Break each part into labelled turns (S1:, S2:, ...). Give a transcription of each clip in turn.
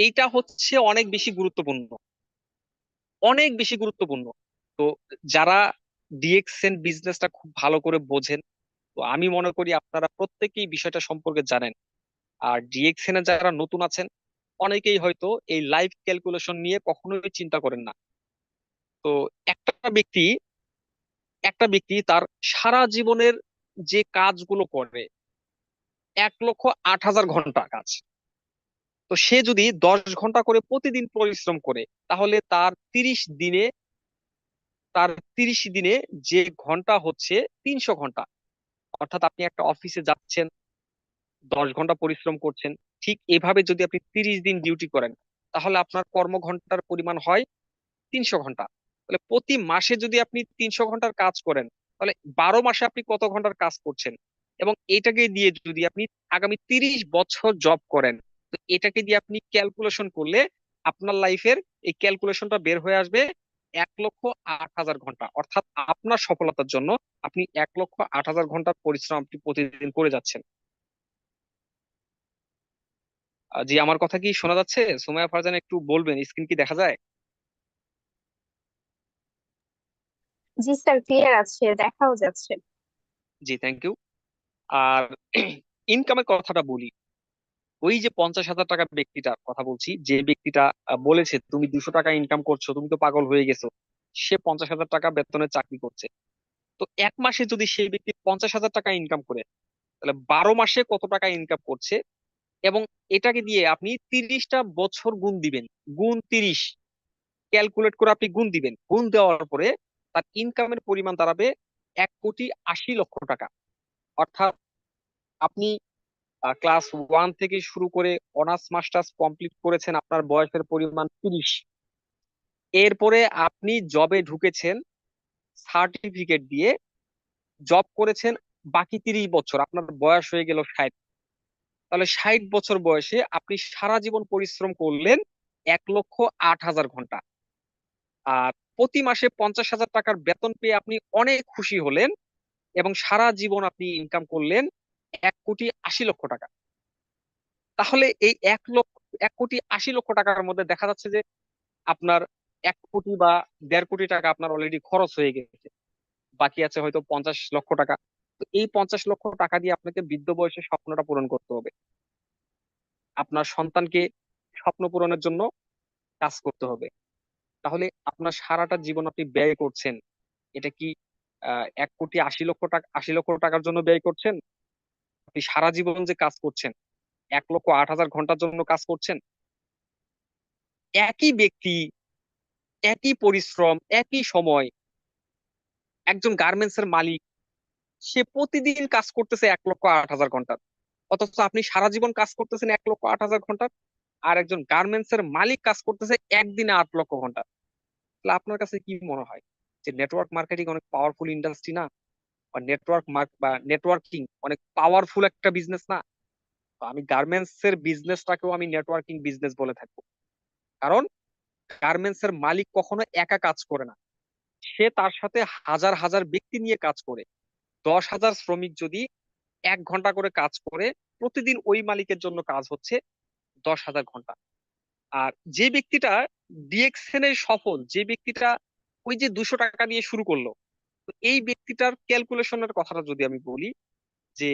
S1: এইটা হচ্ছে অনেক বেশি গুরুত্বপূর্ণ। অনেক বেশি গুরুত্বপূর্ণ। তো যারা ডিএক্সএন বিজনেসটা খুব ভালো করে বোঝেন, তো আমি মনে করি আপনারা প্রত্যেকেই বিষয়টা সম্পর্কে জানেন। আর ডিএক্সএন এ যারা নতুন আছেন, অনেকেই হয়তো এই লাইফ ক্যালকুলেশন নিয়ে কখনোই চিন্তা করেন না। তো একটা ব্যক্তি একটা ব্যক্তি তার সারা জীবনের যে কাজগুলো করে, এক লক্ষ আট হাজার ঘণ্টা কাজ। তো সে যদি দশ ঘণ্টা করে প্রতিদিন পরিশ্রম করে, তাহলে তার তিরিশ দিনে, তার তিরিশ দিনে যে ঘণ্টা হচ্ছে তিনশো ঘণ্টা। অর্থাৎ আপনি একটা অফিসে যাচ্ছেন, দশ ঘণ্টা পরিশ্রম করছেন, ঠিক এভাবে যদি আপনি তিরিশ দিন ডিউটি করেন, তাহলে আপনার কর্মঘন্টার পরিমাণ হয় তিনশো ঘণ্টা। তাহলে প্রতি মাসে যদি আপনি তিনশো ঘণ্টার কাজ করেন, তাহলে বারো মাসে আপনি কত ঘণ্টার কাজ করছেন? এবং এটাকে দিয়ে যদি আপনি আগামী তিরিশ বছর জব করেন তো এটাকে দিয়ে আপনি ক্যালকুলেশন করলে আপনার লাইফের এই ক্যালকুলেশনটা বের হয়ে আসবে এক লক্ষ আট হাজার ঘণ্টা। অর্থাৎ আপনার সফলতার জন্য আপনি এক লক্ষ আট হাজার ঘণ্টার পরিশ্রম আপনি প্রতিদিন করে যাচ্ছেন। জি আমার কথা কি শোনা যাচ্ছে? সুমাইয়া ফারজান একটু বলবেন স্ক্রিন কি দেখা যায়?
S2: জি স্যার ক্লিয়ার আছে দেখাও যাচ্ছে।
S1: জি থ্যাংক ইউ আর ইনকামের কথাটা বলি। ওই যে পঞ্চাশ হাজার টাকা ব্যক্তিটার কথা বলছি, যে ব্যক্তিটা বলেছে, তুমি দুশো টাকা ইনকাম করছ, তুমি তো পাগল হয়ে গেছো। সে পঞ্চাশ হাজার টাকা বেতনের চাকরি করছে। তো এক মাসে যদি সেই ব্যক্তি পঞ্চাশ হাজার টাকা ইনকাম করে, তাহলে বারো মাসে কত টাকা ইনকাম করছে? এবং এটাকে দিয়ে আপনি তিরিশটা বছর গুণ দিবেন, গুণ তিরিশ। ক্যালকুলেট করে আপনি গুণ দিবেন। গুণ দেওয়ার পরে তার ইনকামের পরিমাণ দাঁড়াবে এক কোটি আশি লক্ষ টাকা। অর্থাৎ আপনি ক্লাস ওয়ান থেকে শুরু করে অনার্স মাস্টার্স কমপ্লিট করেছেন আপনার বয়সের পরিমাণ তিরিশ। এরপরে আপনি জবে ঢুকেছেন সার্টিফিকেট দিয়ে জব করেছেন বাকি তিরিশ বছর, আপনার বয়স হয়ে গেল ষাট। তাহলে ষাট বছর বয়সে আপনি সারা জীবন পরিশ্রম করলেন এক লক্ষ আট হাজার ঘণ্টা। আর প্রতি মাসে পঞ্চাশ হাজার টাকার বেতন পেয়ে আপনি অনেক খুশি হলেন এবং সারা জীবন আপনি ইনকাম করলেন এক কোটি আশি লক্ষ টাকা। তাহলে এই এক লক্ষ, এক কোটি আশি লক্ষ টাকার মধ্যে দেখা যাচ্ছে যে আপনার এক কোটি বা দেড় কোটি টাকা আপনার অলরেডি খরচ হয়ে গেছে। বাকি আছে হয়তো পঞ্চাশ লক্ষ টাকা। তো এই পঞ্চাশ লক্ষ টাকা দিয়ে আপনাকে বৃদ্ধ বয়সে স্বপ্নটা পূরণ করতে হবে। আপনার সন্তানকে স্বপ্ন পূরণের জন্য কাজ করতে হবে। তাহলে আপনার সারাটা জীবন আপনি ব্যয় করছেন। এটা কি এক কোটি আশি লক্ষ টাকা, আশি লক্ষ টাকার জন্য ব্যয় করছেন? আপনি সারা জীবন যে কাজ করছেন, এক লক্ষ আট হাজার ঘণ্টার জন্য কাজ করছেন? একই ব্যক্তি, একই পরিশ্রম, একই সময়, একজন গার্মেন্টস এর মালিক, সে প্রতিদিন কাজ করতেছে এক লক্ষ আট হাজার ঘণ্টার। অথচ আপনি সারা জীবন কাজ করতেছেন এক লক্ষ আট হাজার ঘণ্টার আর একজন গার্মেন্টস এর মালিক কাজ করতেছে একদিনে আট লক্ষ ঘণ্টা তাহলে আপনার কাছে কি মনে হয়? যে নেটওয়ার্ক মার্কেটিং অনেক পাওয়ারফুল ইন্ডাস্ট্রি না? নেটওয়ার্ক মার্ক বা নেটওয়ার্কিং অনেক পাওয়ারফুল একটা বিজনেস না? আমি গার্মেন্টস এর বিজনেসটাকেও আমি নেটওয়ার্কিং বিজনেস বলে থাকব। কারণ গার্মেন্টস এর মালিক কখনো একা কাজ করে না। সে তার সাথে হাজার হাজার ব্যক্তি নিয়ে কাজ করে। দশ হাজার শ্রমিক যদি এক ঘণ্টা করে কাজ করে, প্রতিদিন ওই মালিকের জন্য কাজ হচ্ছে দশ হাজার ঘণ্টা। আর যে ব্যক্তিটা ডিএক্সএন এর সফল, যে ব্যক্তিটা ওই যে দুশো টাকা দিয়ে শুরু করল এই ব্যক্তিটার ক্যালকুলেশনের কথাটা যদি আমি বলি, যে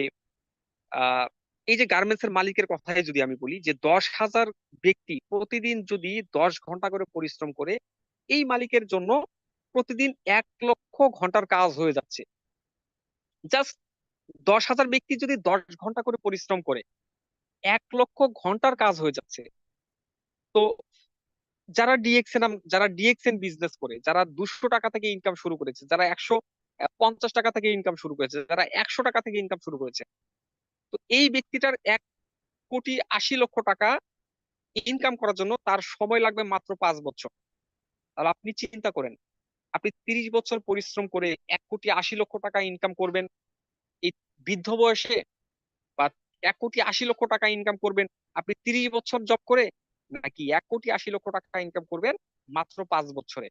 S1: এই যে গার্মেন্টস এর মালিকের কথাই যদি আমি বলি, যে দশ হাজার ব্যক্তি প্রতিদিন যদি দশ ঘণ্টা করে পরিশ্রম করে, এই মালিকের জন্য প্রতিদিন এক লক্ষ ঘণ্টার কাজ হয়ে যাচ্ছে। জাস্ট দশ হাজার ব্যক্তি যদি দশ ঘণ্টা করে পরিশ্রম করে, এক লক্ষ ঘণ্টার কাজ হয়ে যাচ্ছে। তো যারা ডিএক্সএন যারা ডিএক্সএন বিজনেস করে, যারা দুশো টাকা থেকে ইনকাম শুরু করেছে, যারা একশো পঞ্চাশ টাকা থেকে ইনকাম শুরু করেছে, যারা একশো টাকা থেকে ইনকাম শুরু করেছে। তো এই ব্যক্তিটার এক কোটি আশি লক্ষ টাকা ইনকাম করার জন্য তার সময় লাগবে মাত্র পাঁচ বছর। তাহলে আপনি চিন্তা করেন, আপনি তিরিশ বছর পরিশ্রম করে এক কোটি আশি লক্ষ টাকা ইনকাম করবেন, এই বৃদ্ধ বয়সে বা এক কোটি আশি লক্ষ টাকা ইনকাম করবেন, আপনি তিরিশ বছর জব করে নাকি এক কোটি আশি লক্ষ টাকা ইনকাম করবেন মাত্র পাঁচ বছরে।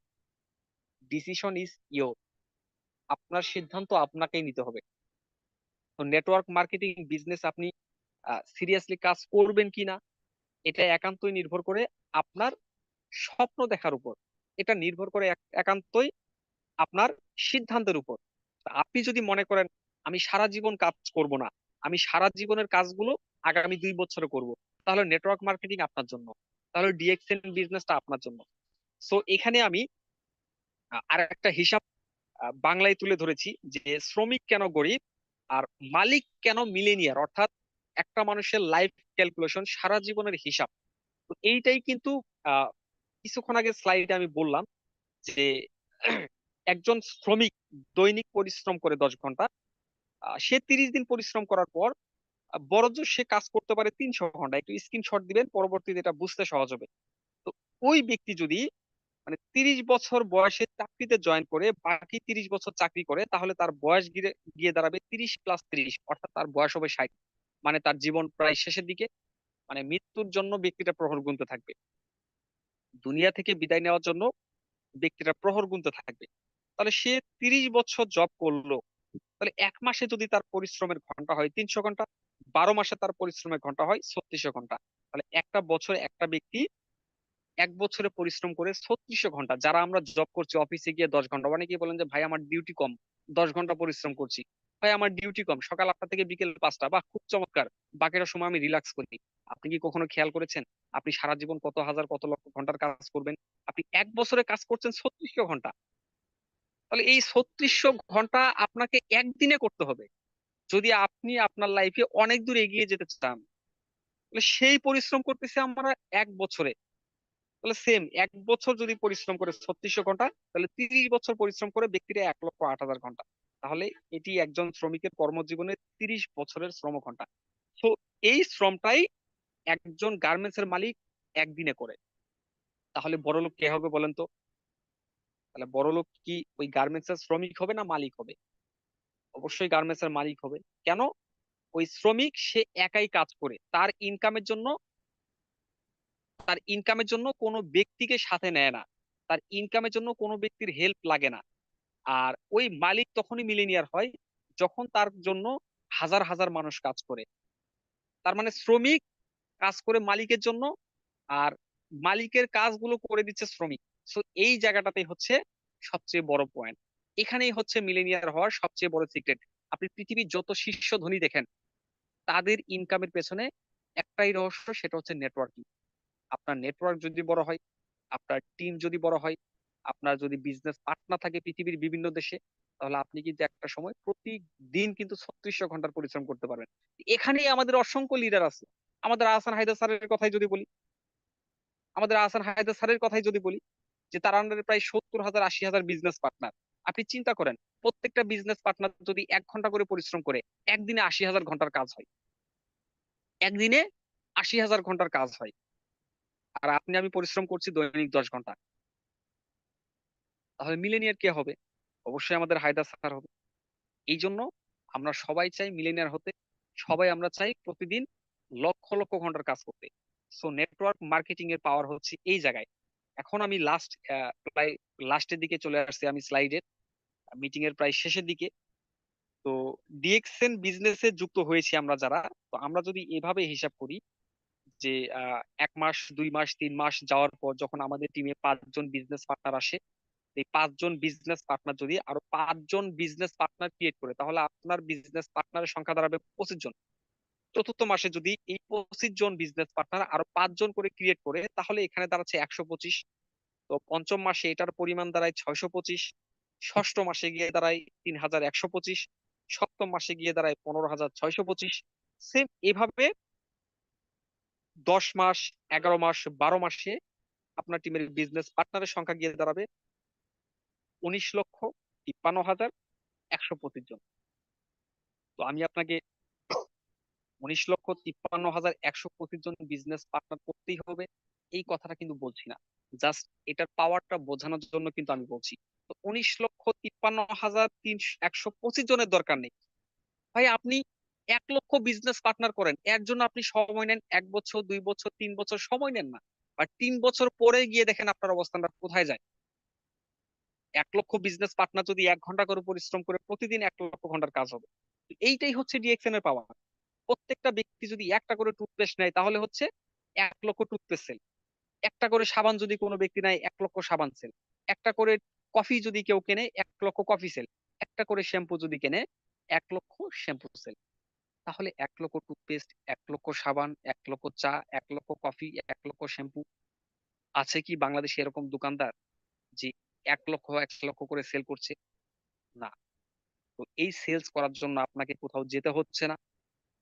S1: ডিসিশন ইজ ইয়োর আপনার সিদ্ধান্ত আপনাকেই নিতে হবে। তো নেটওয়ার্ক মার্কেটিং বিজনেস আপনি সিরিয়াসলি কাজ করবেন কিনা, এটা একান্তই নির্ভর করে আপনার স্বপ্ন দেখার উপর। এটা নির্ভর করে একান্তই আপনার সিদ্ধান্তের উপর। আপনি যদি মনে করেন, আমি সারা জীবন কাজ করব না, আমি সারা জীবনের কাজগুলো আগামী দুই বছরে করব, তাহলে নেটওয়ার্ক মার্কেটিং আপনার জন্য, তাহলে ডিএক্সএন বিজনেসটা আপনার জন্য। সো এখানে আমি আর একটা হিসাব বাংলায় তুলে ধরেছি যে শ্রমিক কেন গরিব আর মালিক কেন মিলেনিয়ার অর্থাৎ একটা মানুষের লাইফ ক্যালকুলেশন সারা জীবনের হিসাব। তো এইটাই কিন্তু কিছুক্ষণ আগে স্লাইডে আমি বললাম যে একজন শ্রমিক দৈনিক পরিশ্রম করে দশ ঘণ্টা সে তিরিশ দিন পরিশ্রম করার পর বড়জোর সে কাজ করতে পারে তিনশো ঘণ্টা। একটু স্ক্রিনশট দিবেন, পরবর্তীতে এটা বুঝতে সহজ হবে। তো ওই ব্যক্তি যদি মানে তিরিশ বছর বয়সে চাকরিতে জয়েন করে বাকি তিরিশ বছর চাকরি করে, তাহলে তার বয়স গিয়ে গিয়ে দাঁড়াবে তিরিশ প্লাস তিরিশ, অর্থাৎ তার বয়স হবে ষাট। মানে তার জীবন প্রায় শেষের দিকে মানে মৃত্যুর জন্য ব্যক্তিটা প্রহর গুনতে থাকবে। দুনিয়া থেকে বিদায় নেওয়ার জন্য ব্যক্তিটা প্রহর গুনতে থাকবে। তাহলে সে তিরিশ বছর জব করল, তাহলে এক মাসে যদি তার পরিশ্রমের ঘণ্টা হয় তিনশো ঘণ্টা, বারো মাসে তার পরিশ্রমের ঘণ্টা হয় ছত্রিশশো ঘণ্টা। তাহলে একটা বছর একটা ব্যক্তি এক বছরে পরিশ্রম করে ছত্রিশশো ঘণ্টা, যারা আমরা জব করছি অফিসে গিয়ে দশ ঘণ্টা। অনেকেই বলেন যে, ভাই, আমার ডিউটি কম, দশ ঘণ্টা পরিশ্রম করছি। ভাই, আমার ডিউটি কম, সকাল আটটা থেকে বিকেল পাঁচটা। বা খুব চমৎকার। বাকিটা সময় আমি রিল্যাক্স করি। আপনি কি কখনো খেয়াল করেছেন? আপনি সারা জীবন কত হাজার, কত লক্ষ ঘণ্টার কাজ করবেন? আপনি এক বছরে কাজ করছেন ছত্রিশশো ঘণ্টা। তাহলে এই ছত্রিশশো ঘণ্টা আপনাকে একদিনে করতে হবে। যদি আপনি আপনার লাইফে অনেক দূর এগিয়ে যেতে চান সেই পরিশ্রম করতেছে আমরা এক বছরে। তাহলে সেম এক বছর যদি পরিশ্রম করে ছত্রিশশো ঘণ্টা, তাহলে তিরিশ বছর পরিশ্রম করে ব্যক্তিরা এক লক্ষ আট হাজার ঘণ্টা। তাহলে এটি একজন শ্রমিকের কর্মজীবনের তিরিশ বছরের শ্রম ঘণ্টা। তো এই শ্রমটাই একজন গার্মেন্টস এর মালিক একদিনে করে। তাহলে বড়লোক কে হবে বলেন তো? তাহলে বড়লোক কি ওই গার্মেন্টস এর শ্রমিক হবে না মালিক হবে? অবশ্যই গার্মেন্টস এর মালিক হবে। কেন? ওই শ্রমিক সে একাই কাজ করে। তার ইনকামের জন্য তার ইনকামের জন্য কোনো ব্যক্তিকে সাথে নেয় না। তার ইনকামের জন্য কোনো ব্যক্তির হেল্প লাগে না। আর ওই মালিক তখনই মিলেনিয়ার হয় যখন তার জন্য হাজার হাজার মানুষ কাজ করে। তার মানে শ্রমিক কাজ করে মালিকের জন্য আর মালিকের কাজগুলো করে দিচ্ছে শ্রমিক। সো এই জায়গাটাতে হচ্ছে সবচেয়ে বড় পয়েন্ট এখানেই হচ্ছে মিলেনিয়ার হওয়ার সবচেয়ে বড় সিক্রেট আপনি পৃথিবীর যত শীর্ষ ধনী দেখেন, তাদের ইনকামের পেছনে একটাই রহস্য, সেটা হচ্ছে নেটওয়ার্কিং আপনার নেটওয়ার্ক যদি বড় হয়, আপনার টিম যদি বড় হয়, আপনার যদি বিজনেস পার্টনার থাকে পৃথিবীর বিভিন্ন দেশে, তাহলে আপনি কিন্তু একটা সময় প্রতিদিন কিন্তু ছত্রিশশো ঘণ্টার পরিশ্রম করতে পারবেন। এখানেই আমাদের অসংখ্য লিডার আছে। আমাদের আহসান হায়দার স্যারের কথাই যদি বলি, আমাদের আহসান হায়দার স্যারের কথাই যদি বলি, যে তার আন্ডারে প্রায় সত্তর হাজার, আশি হাজার বিজনেস পার্টনার আপনি চিন্তা করেন, প্রত্যেকটা বিজনেস পার্টনার যদি এক ঘণ্টা করে পরিশ্রম করে, একদিনে আশি হাজার ঘণ্টার কাজ হয়। একদিনে আশি হাজার ঘণ্টার কাজ হয়। আর আপনি, আমি পরিশ্রম করছি দৈনিক দশ ঘণ্টা। তাহলে মিলেনিয়ার কে হবে? অবশ্যই আমাদের হায়দার স্যার হবে। এই জন্য আমরা সবাই চাই মিলেনিয়ার হতে। সবাই আমরা চাই প্রতিদিন লক্ষ লক্ষ ঘণ্টার কাজ করতে। সো নেটওয়ার্ক মার্কেটিং এর পাওয়ার হচ্ছে এই জায়গায়। এখন আমি লাস্ট প্রায় লাস্টের দিকে চলে আসছি আমি স্লাইডের মিটিং এর প্রায় শেষের দিকে। তো ডিএক্সএন বিজনেসে যুক্ত হয়েছি আমরা যারা। তো আমরা যদি এভাবে হিসাব করি যে এক মাস, দুই মাস, তিন মাস যাওয়ার পর যখন আমাদের টিমে পাঁচজন বিজনেস পার্টনার আসে, এই পাঁচজন বিজনেস পার্টনার যদি আরও পাঁচজন বিজনেস পার্টনার ক্রিয়েট করে, তাহলে আপনার বিজনেস পার্টনারের সংখ্যা দাঁড়াবে পঁচিশ জন। চতুর্থ মাসে যদি এই পঁচিশ জন বিজনেস পার্টনার আরও পাঁচজন করে ক্রিয়েট করে, তাহলে এখানে দাঁড়াচ্ছে একশো পঁচিশ। তো পঞ্চম মাসে এটার পরিমাণ দাঁড়ায় ছয়শো পঁচিশ। ষষ্ঠ মাসে গিয়ে দাঁড়ায় তিন হাজার একশো পঁচিশ। সপ্তম মাসে গিয়ে দাঁড়ায় পনেরো হাজার ছয়শো পঁচিশ। সেম এভাবে দশ মাস, এগারো মাস, বারো মাসে আপনার টিমের বিজনেস পার্টনারের সংখ্যা গিয়ে দাঁড়াবে উনিশ লক্ষ তিপ্পান্ন হাজার একশো পঁচিশ জন। তো আমি আপনাকে উনিশ লক্ষ তিপ্পান্ন হাজার একশো পঁচিশ জন বিজনেস পার্টনার করতেই হবে, এই কথাটা কিন্তু বলছি না। জাস্ট এটার পাওয়ারটা বোঝানোর জন্য কিন্তু আমি বলছি। তো উনিশ লক্ষ তিপ্পান্ন হাজার তিনশো, একশো পঁচিশ জনের দরকার নেই। ভাই, আপনি এক লক্ষ বিজনেস পার্টনার করেন। এর জন্য আপনি সময় নেন, এক বছর, দুই বছর, তিন বছর সময় নেন না। আর তিন বছর পরে গিয়ে দেখেন আপনার অবস্থানটা কোথায় যায়। এক লক্ষ বিজনেস পার্টনার যদি এক ঘণ্টা করে পরিশ্রম করে প্রতিদিন এক লক্ষ ঘণ্টার কাজ হবে। এইটাই হচ্ছে ডিএক্সএন এর পাওয়ার প্রত্যেকটা ব্যক্তি যদি একটা করে টুথপেস্ট নেয়, তাহলে হচ্ছে এক লক্ষ টুথপেস্ট সেল একটা করে সাবান যদি কোনো ব্যক্তি নেয়, এক লক্ষ সাবান সেল একটা করে কফি যদি কেউ কেনে, এক লক্ষ কফি সেল একটা করে শ্যাম্পু যদি কেনে, এক লক্ষ শ্যাম্পু সেল তাহলে এক লক্ষ টুথপেস্ট এক লক্ষ সাবান, এক লক্ষ চা, এক লক্ষ কফি এক লক্ষ শ্যাম্পু আছে কি বাংলাদেশে এরকম দোকানদার যে এক লক্ষ এক লক্ষ করে সেল করছে? না। তো এই সেলস করার জন্য আপনাকে কোথাও যেতে হচ্ছে না।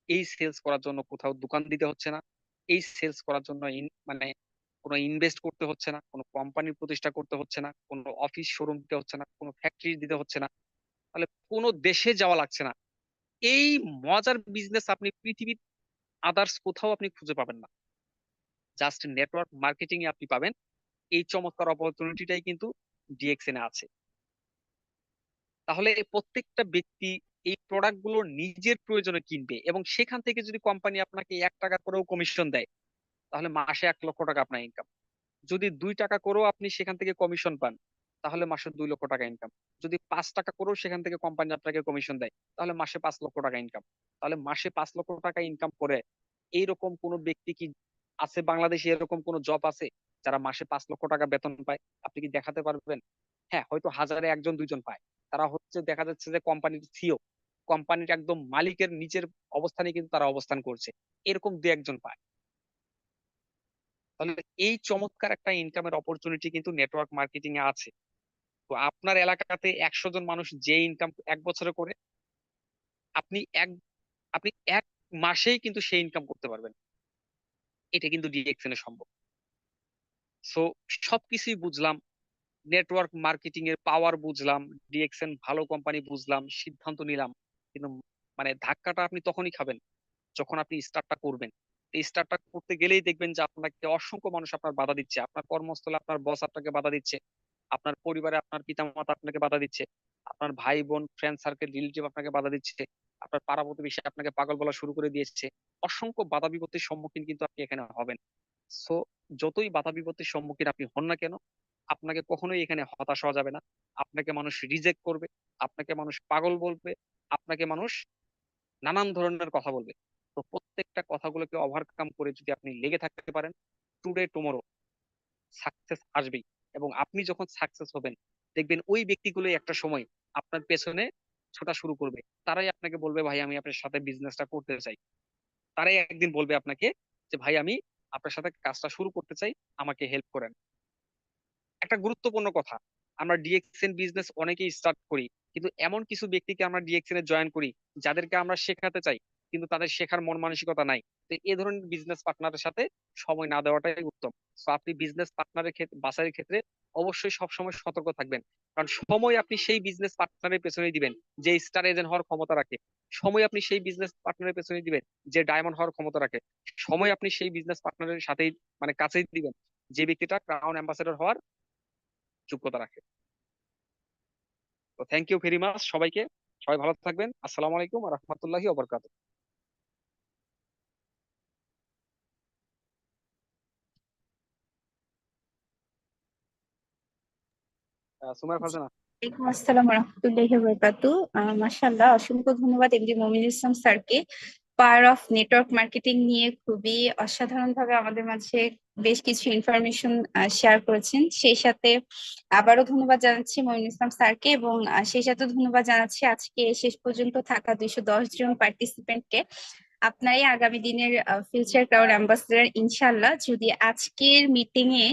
S1: এই সেলস করার জন্য কোথাও দোকান দিতে হচ্ছে না। এই সেলস করার জন্য মানে কোনো ইনভেস্ট করতে হচ্ছে না, কোনো কোম্পানি প্রতিষ্ঠা করতে হচ্ছে না, কোনো অফিস শোরুম দিতে হচ্ছে না, কোনো ফ্যাক্টরি দিতে হচ্ছে না। তাহলে কোনো দেশে যাওয়া লাগছে না। এই মজার বিজনেস আপনি পৃথিবীর আদার্স কোথাও আপনি খুঁজে পাবেন না। জাস্ট নেটওয়ার্ক মার্কেটিং এ আপনি পাবেন। এই চমৎকার অপরচুনিটিটাই কিন্তু ডিএক্সএন এ আছে। তাহলে প্রত্যেকটা ব্যক্তি এই প্রোডাক্টগুলো নিজের প্রয়োজনে কিনবে এবং সেখান থেকে যদি কোম্পানি আপনাকে এক টাকা করেও কমিশন দেয়, তাহলে মাসে এক লক্ষ টাকা আপনার ইনকাম যদি দুই টাকা করেও আপনি সেখান থেকে কমিশন পান তাহলে মাসে দুই লক্ষ টাকা ইনকাম যদি পাঁচ টাকা করেও সেখান থেকে কোম্পানি আপনাকে কমিশন দেয়, তাহলে মাসে পাঁচ লক্ষ টাকা ইনকাম তাহলে মাসে পাঁচ লক্ষ টাকা ইনকাম করে এইরকম কোনো ব্যক্তি কি আছে বাংলাদেশে? এরকম কোনো জব আছে যারা মাসে পাঁচ লক্ষ টাকা বেতন পায়? আপনি কি দেখাতে পারবেন? হ্যাঁ হয়তো হাজারে একজন, দুইজন পায়। তারা হচ্ছে দেখা যাচ্ছে যে কোম্পানির সিও কোম্পানির একদম মালিকের নিচের অবস্থানে কিন্তু তারা অবস্থান করছে। এরকম দু একজন পায়। তাহলে এই চমৎকার একটা ইনকামের অপরচুনিটি কিন্তু নেটওয়ার্ক মার্কেটিং এ আছে। তো আপনার এলাকাতে একশো জন মানুষ যে ইনকাম এক বছরে করে, আপনি এক আপনি এক মাসেই কিন্তু সেই ইনকাম করতে পারবেন। এটা কিন্তু ডিএক্সএন সম্ভব। সো সবকিছুই বুঝলাম নেটওয়ার্ক মার্কেটিং এর পাওয়ার বুঝলাম ডিএক্সএন ভালো কোম্পানি বুঝলাম, সিদ্ধান্ত নিলাম, কিন্তু মানে ধাক্কাটা আপনি তখনই খাবেন, যখন আপনি স্টার্টটা করবেন। স্টার্টটা করতে গেলেই দেখবেন যে আপনাকে অসংখ্য মানুষ আপনার বাধা দিচ্ছে, আপনার কর্মস্থলে আপনার বস আপনাকে বাধা দিচ্ছে। আপনার পরিবারে আপনার পিতামাতা আপনাকে বাধা দিচ্ছে, আপনার ভাই বোন ফ্রেন্ড সার্কেল রিলেটিভ আপনাকে বাধা দিচ্ছে, আপনার পাড়া প্রতিবেশী আপনাকে পাগল বলা শুরু করে দিয়েছে, অসংখ্য বাধা বিপত্তির সম্মুখীন কিন্তু আপনি এখানে হবেন। সো যতই বাধা বিপত্তির সম্মুখীন আপনি হন না কেন, আপনাকে কখনোই এখানে হতাশ হওয়া যাবে না। আপনাকে মানুষ রিজেক্ট করবে, আপনাকে মানুষ পাগল বলবে, আপনাকে মানুষ নানান ধরনের কথা বলবে। তো প্রত্যেকটা কথাগুলোকে ওভারকাম করে যদি আপনি লেগে থাকতে পারেন টুডে টুমোরো সাকসেস আসবেই। এবং আপনি যখন সাকসেস হবেন, দেখবেন ওই ব্যক্তিগুলোই একটা সময় আপনার পেছনে ছোটা শুরু করবে। তারাই আপনাকে বলবে, ভাই, আমি আপনার সাথে বিজনেসটা করতে চাই। তারাই একদিন বলবে আপনাকে যে, ভাই, আমি আপনার সাথে কাজটা শুরু করতে চাই, আমাকে হেল্প করেন। একটা গুরুত্বপূর্ণ কথা, আমরা ডিএক্সএন বিজনেস অনেকেই স্টার্ট করি, কিন্তু এমন কিছু ব্যক্তিকে আমরা ডিএক্সএন এ জয়েন করি, যাদেরকে আমরা শেখাতে চাই। কিন্তু তাদের শেখার মন মানসিকতা নাই। তো এই ধরনের বিজনেস পার্টনারের সাথে সময় না দেওয়াটাই উত্তম। তো আপনি বিজনেস পার্টনারের ক্ষেত্রে বাছাইয়ের ক্ষেত্রে অবশ্যই সবসময় সতর্ক থাকবেন। কারণ সময় আপনি সেই বিজনেস পার্টনারের পেছনে দিবেন, যে স্টার এজেন্ট হওয়ার ক্ষমতা রাখে। সময় আপনি সেই বিজনেস পার্টনারের পেছনে দিবেন, যে ডায়মন্ড হওয়ার ক্ষমতা রাখে। সময় আপনি সেই বিজনেস পার্টনারের সাথেই মানে কাছেই দিবেন, যে ব্যক্তিটা ক্রাউন অ্যাম্বাসেডর হওয়ার যোগ্যতা রাখে। তো থ্যাংক ইউ ভেরি মাচ সবাইকে। সবাই ভালো থাকবেন। আসসালামু আলাইকুম রহমতুল্লাহি ওবরকাত সুমাইয়া ফারজানা।
S2: ওয়ালাইকুম আসসালাম রহমতুল্লাহি বারাকাতু মাশাআল্লাহ, অসংখ্য ধন্যবাদ এমডি মমিনুল ইসলাম স্যারকে। পাওয়ার অফ নেটওয়ার্ক মার্কেটিং নিয়ে খুবই অসাধারণ ভাবে আমাদের মাঝে বেশ কিছু ইনফরমেশন শেয়ার করেছেন। সেই সাথে আবারও ধন্যবাদ জানাচ্ছি মমিনুল ইসলাম স্যারকে এবং সেই সাথে ধন্যবাদ জানাচ্ছি আজকে শেষ পর্যন্ত থাকা দুইশো দশ জন পার্টিসিপেন্টকে আপনারই আগামী দিনের ফিউচার ক্রাউড অ্যাম্বাসেডার ইনশাল্লাহ যদি আজকের মিটিং এ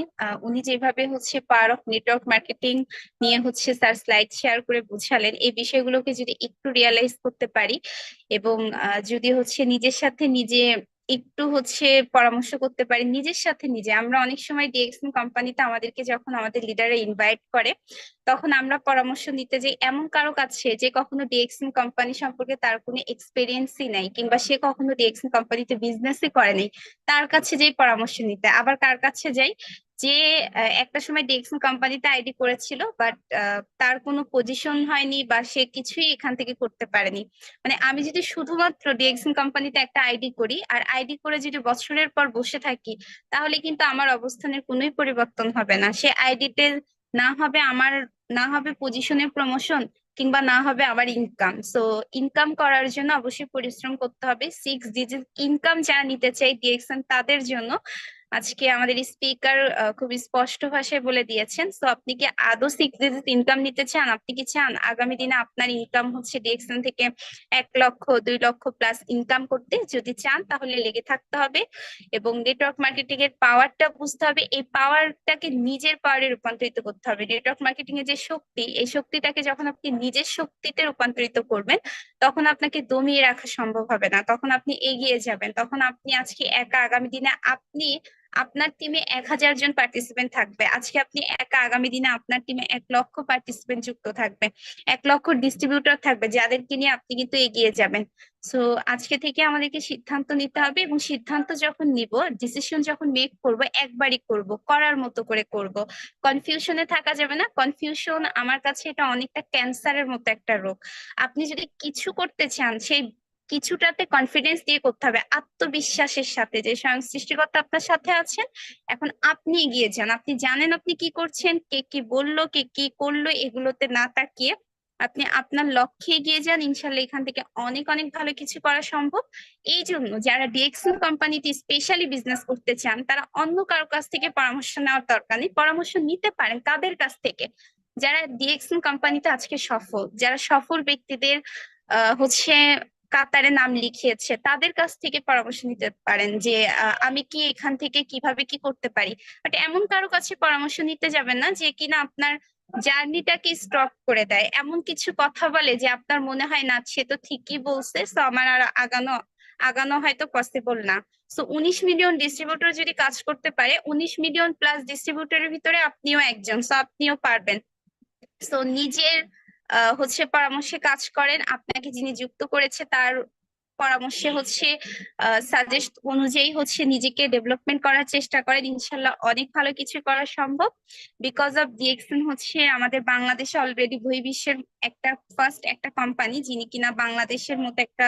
S2: উনি যেভাবে হচ্ছে পাওয়ার অফ নেটওয়ার্ক মার্কেটিং নিয়ে হচ্ছে স্যার স্লাইড শেয়ার করে বুঝালেন, এই বিষয়গুলোকে যদি একটু রিয়ালাইজ করতে পারি এবং যদি হচ্ছে নিজের সাথে নিজে একটু হচ্ছে পরামর্শ করতে পারি নিজের সাথে নিজে। আমরা অনেক সময় ডিএক্সএম কোম্পানিতে আমাদেরকে যখন আমাদের লিডাররা ইনভাইট করে, তখন আমরা পরামর্শ নিতে যে এমন কারও কাছে যে কখনো ডিএক্সএম কোম্পানি সম্পর্কে তার কোনো এক্সপিরিয়েন্সই নাই কিংবা সে কখনো ডিএক্সএম কোম্পানিতে বিজনেসই করে নাই, তার কাছে যেই পরামর্শ নিতে। আবার কার কাছে যাই যে একটা সময় ডিএক্সএন কোম্পানিতে আইডি করেছিল বাট তার কোনো পজিশন হয়নি বা সে কিছুই এখান থেকে করতে পারেনি। মানে আমি যদি শুধুমাত্র ডিএক্সএন কোম্পানিতে একটা আইডি করি, আর আইডি করে যদি বছরের পর বসে থাকি, তাহলে কিন্তু আমার অবস্থানের কোনোই পরিবর্তন হবে না। সে আইডিতে না হবে আমার, না হবে পজিশনের প্রমোশন কিংবা না হবে আবার ইনকাম সো ইনকাম করার জন্য অবশ্যই পরিশ্রম করতে হবে। সিক্স ডিজিট ইনকাম যারা নিতে চাই ডিএক্সএন তাদের জন্য আজকে আমাদের স্পিকার খুবই স্পষ্ট ভাষায় বলে দিয়েছেন। তো আপনি কি আদৌ সিক্স ডিজিট ইনকাম নিতে চান? আপনি কি চান আগামী দিনে আপনার ইনকাম হচ্ছে ডিএক্সএন থেকে এক লক্ষ, দুই লক্ষ প্লাস ইনকাম করতে? যদি চান, তাহলে লেগে থাকতে হবে এবং নেটওয়ার্ক মার্কেটিং এর পাওয়ারটা বুঝতে হবে। এই পাওয়ারটাকে নিজের পাওয়ারে রূপান্তরিত করতে হবে। নেটওয়ার্ক মার্কেটিং এর যে শক্তি, এই শক্তিটাকে যখন আপনি নিজের শক্তিতে রূপান্তরিত করবেন, তখন আপনাকে দমিয়ে রাখা সম্ভব হবে না। তখন আপনি এগিয়ে যাবেন। তখন আপনি আজকে একা, আগামী দিনে আপনি আপনার টিমে এক হাজার জন পার্টিসিপেন্ট থাকবে। আজকে আপনি একা, আগামী দিনে আপনার টিমে এক লক্ষ পার্টিসিপেন্ট যুক্ত থাকবে। এক লক্ষ ডিস্ট্রিবিউটর থাকবে, যাদেরকে নিয়ে আপনি কিন্তু এগিয়ে যাবেন। সো আজকে থেকে আমাদেরকে সিদ্ধান্ত নিতে হবে এবং সিদ্ধান্ত যখন নিব ডিসিশন যখন মেক করব, একবারই করব, করার মতো করে করব। কনফিউশনে থাকা যাবে না। কনফিউশন আমার কাছে এটা অনেকটা ক্যান্সারের মতো একটা রোগ। আপনি যদি কিছু করতে চান, সেই কিছুটাতে কনফিডেন্স দিয়ে করতে হবে, আত্মবিশ্বাসের সাথে, যে স্বয়ং সৃষ্টিকর্তা আপনার সাথে আছেন, এখন আপনি এগিয়ে যান। আপনি জানেন আপনি কি করছেন, কে কি বলল, কে কি করল, এগুলোতে না তাকিয়ে আপনি আপনার লক্ষ্যে এগিয়ে যান। ইনশাল্লাহ এখান থেকে অনেক অনেক ভালো কিছু করা সম্ভব। এই জন্য যারা ডিএক্সএল কোম্পানিতে স্পেশালি বিজনেস করতে চান, তারা অন্য কারও কাছ থেকে পরামর্শ নেওয়ার দরকার নেই। পরামর্শ নিতে পারেন কাদের কাছ থেকে। যারা ডিএক্সএল কোম্পানিতে আজকে সফল, যারা সফল ব্যক্তিদের হচ্ছে কাতারে নাম লিখিয়েছে, তাদের কাছ থেকে পরামর্শ নিতে পারেন যে আমি কি এখান থেকে কীভাবে কি করতে পারি। বাট এমন কারও কাছে পরামর্শ নিতে যাবেন না যে, কিনা আপনার জার্নিটাকে স্টপ করে দেয়। এমন কিছু কথা বলে যে, আপনার মনে হয় না, সে তো ঠিকই বলছে তো আমার আর আগানো আগানো হয়তো পসিবল না। সো উনিশ মিলিয়ন ডিস্ট্রিবিউটর যদি কাজ করতে পারে, উনিশ মিলিয়ন প্লাস ডিস্ট্রিবিউটরের ভিতরে আপনিও একজন, সো আপনিও পারবেন। সো নিজের হচ্ছে পরামর্শে কাজ করেন। আপনাকে যিনি যুক্ত করেছে তার পরামর্শে হচ্ছে সাজেস্ট অনুযায়ী হচ্ছে নিজেকে ডেভেলপমেন্ট করার চেষ্টা করেন। ইনশাল্লাহ অনেক ভালো কিছু করা সম্ভব। বিকজ অফ ডিএক্সএন হচ্ছে আমাদের বাংলাদেশে অলরেডি বহির্বিশ্বের একটা ফার্স্ট একটা কোম্পানি যিনি কিনা বাংলাদেশের মতো একটা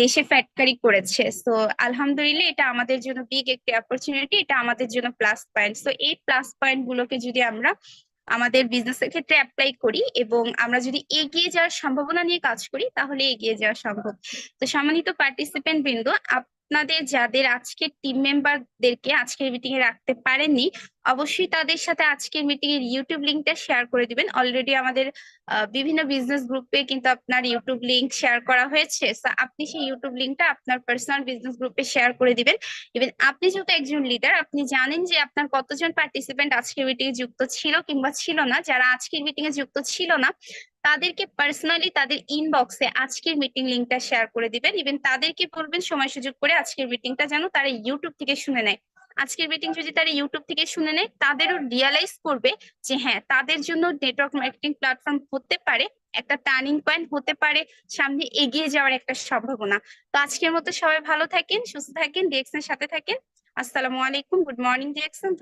S2: দেশে ফ্যাক্টরি করেছে। সো আলহামদুলিল্লাহ এটা আমাদের জন্য বিগ একটি অপরচুনিটি এটা আমাদের জন্য প্লাস পয়েন্ট সো এই প্লাস পয়েন্ট গুলোকে যদি আমরা আমাদের বিজনেস এর ক্ষেত্রে অ্যাপ্লাই করি এবং আমরা যদি এগিয়ে যাওয়ার সম্ভাবনা নিয়ে কাজ করি, তাহলে এগিয়ে যাওয়া সম্ভব। তো সম্মানিত পার্টিসিপেন্ট বৃন্দ, আপনাদের যাদের আজকের টিম মেম্বারদেরকে আজকের মিটিং এ রাখতে পারেননি অবশ্যই তাদের সাথে আজকের মিটিং এর ইউটিউব লিংকটা শেয়ার করে দিবেন। অলরেডি আমাদের বিভিন্ন বিজনেস গ্রুপে কিন্তু আপনার ইউটিউব লিংক শেয়ার করা হয়েছে। আপনি সেই ইউটিউব লিংকটা আপনার পার্সোনাল বিজনেস গ্রুপে শেয়ার করে দিবেন। ইভেন আপনি যেহেতু একজন লিডার আপনি জানেন যে আপনার কতজন পার্টিসিপেন্ট আজকের মিটিং এ যুক্ত ছিল কিংবা ছিল না। যারা আজকের মিটিং এ যুক্ত ছিল না, তাদেরকে পার্সোনালি তাদের ইনবক্সে আজকের মিটিং লিংকটা শেয়ার করে দিবেন। ইভেন তাদেরকে বলবেন, সময় সুযোগ করে আজকের মিটিংটা যেন তারা ইউটিউব থেকে শুনে নেয়। আজকের মিটিং যদি তারা ইউটিউব থেকে শুনে নেয়, তাদেরও রিয়ালাইজ করবে যে হ্যাঁ তাদের জন্য নেটওয়ার্ক মার্কেটিং প্ল্যাটফর্ম হতে পারে, একটা টার্নিং পয়েন্ট হতে পারে, সামনে এগিয়ে যাওয়ার একটা সম্ভাবনা। তো আজকের মতো সবাই ভালো থাকেন, সুস্থ থাকেন ডিএক্সের সাথে থাকেন। আসসালামু আলাইকুম গুড মর্নিং ডিএক্সন